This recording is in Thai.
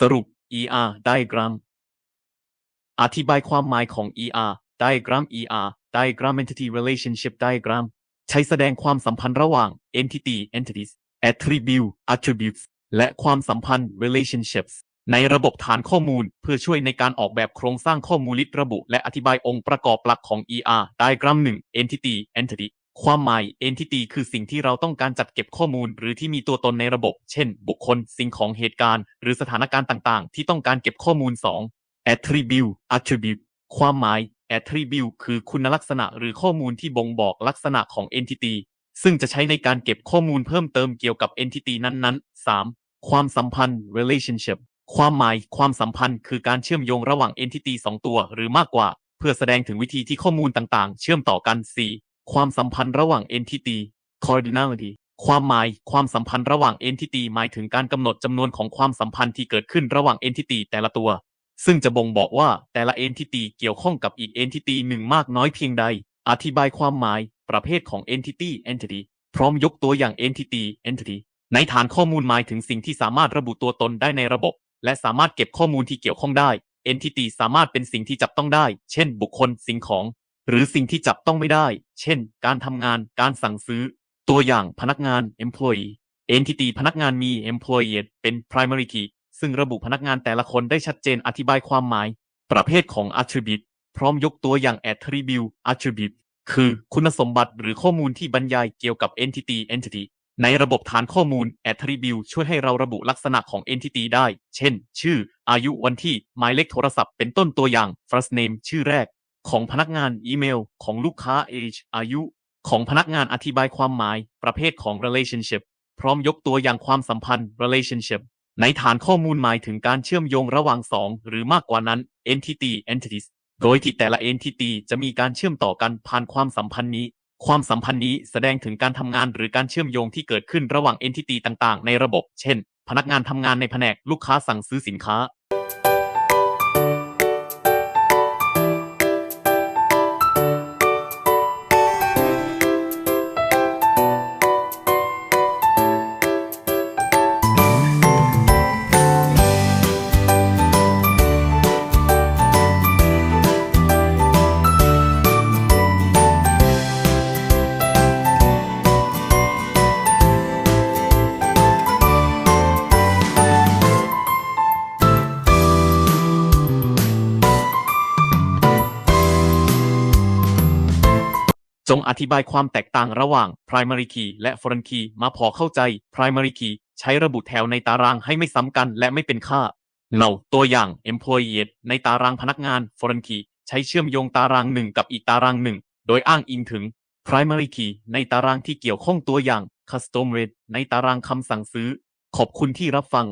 สรุป ER diagram อธิบายความหมายของ ER diagram ER diagram entity relationship diagram ใช้แสดงความสัมพันธ์ระหว่าง entity entities attribute attributes และความสัมพันธ์ relationships ในระบบฐานข้อมูลเพื่อช่วยในการออกแบบโครงสร้างข้อมูลลิตระบุ และอธิบายองค์ประกอบหลักของ ER diagram 1 entity entity ความหมาย entity คือสิ่งที่เราต้องการจัดเก็บข้อมูล หรือที่มีตัวตนในระบบ เช่น บุคคล สิ่งของเหตุการณ์ หรือสถานการณ์ต่างๆ ที่ต้องการเก็บข้อมูล 2 attribute attribute ความหมาย attribute คือคุณลักษณะหรือข้อมูลที่บ่งบอกลักษณะของ entity ซึ่งจะใช้ในการเก็บข้อมูลเพิ่มเติมเกี่ยวกับ entity นั้นๆ 3. ความสัมพันธ์ relationship ความหมาย ความสัมพันธ์คือการเชื่อมโยงระหว่าง entity สองตัวหรือมากกว่า เพื่อแสดงถึงวิธีที่ข้อมูลต่างๆ เชื่อมต่อกัน 4. ความสัมพันธ์ระหว่าง entity cardinality ความหมายความสัมพันธ์ระหว่าง entity หมายถึงการกำหนดจำนวนของความสัมพันธ์ที่เกิดขึ้นระหว่าง entity แต่ละตัว ซึ่งจะบ่งบอกว่าแต่ละ entity เกี่ยวข้องกับอีก entity หนึ่งมากน้อยเพียงใด อธิบายความหมายประเภทของ entity entity พร้อมยกตัวอย่าง entity entity ในฐานข้อมูลหมายถึงสิ่งที่สามารถระบุตัวตนได้ในระบบ และสามารถเก็บข้อมูลที่เกี่ยวข้องได้ entity สามารถเป็นสิ่งที่จับต้องได้ เช่น บุคคล สิ่งของ หรือสิ่งที่จับต้องไม่ได้ เช่น การทำงาน การสั่งซื้อ ตัวอย่างพนักงาน employee entity พนักงานมี employee เป็น primary key ซึ่งระบุพนักงานแต่ละคนได้ชัดเจนอธิบายความหมาย ประเภทของ attribute พร้อมยกตัวอย่าง attribute attribute คือคุณสมบัติหรือข้อมูลที่บรรยายเกี่ยวกับ entity entity ในระบบฐานข้อมูล attribute ช่วยให้เราระบุลักษณะของ entity ได้ เช่น ชื่อ อายุ วันที่ หมายเลขโทรศัพท์ เป็นต้นตัวอย่าง first name ชื่อแรก ของพนักงานอีเมล ของลูกค้า age อายุ ของพนักงานอธิบายความหมาย ประเภทของ relationship พร้อมยกตัวอย่างความสัมพันธ์ relationship ในฐานข้อมูลหมายถึงการเชื่อมโยงระหว่างสองหรือมากกว่านั้น entity entities โดยที่แต่ละ entity จะมีการเชื่อมต่อกันผ่านความสัมพันธ์นี้ ความสัมพันธ์นี้แสดงถึงการทำงานหรือการเชื่อมโยงที่เกิดขึ้นระหว่าง entity ต่างๆ ในระบบ เช่น พนักงานทำงานในแผนกลูกค้าสั่งซื้อสินค้า จงอธิบายความแตกต่างระหว่าง primary key และ foreign key มาพอเข้าใจ primary key ใช้ระบุแถวในตารางให้ไม่ซ้ำกันและไม่เป็นค่าเราตัวอย่าง employee ในตารางพนักงาน foreign key ใช้เชื่อมโยงตารางหนึ่งกับอีกตารางหนึ่ง โดยอ้างอิงถึง primary key ในตารางที่เกี่ยวข้องตัวอย่าง custom rate ในตารางคำสั่งซื้อ ขอบคุณที่รับฟัง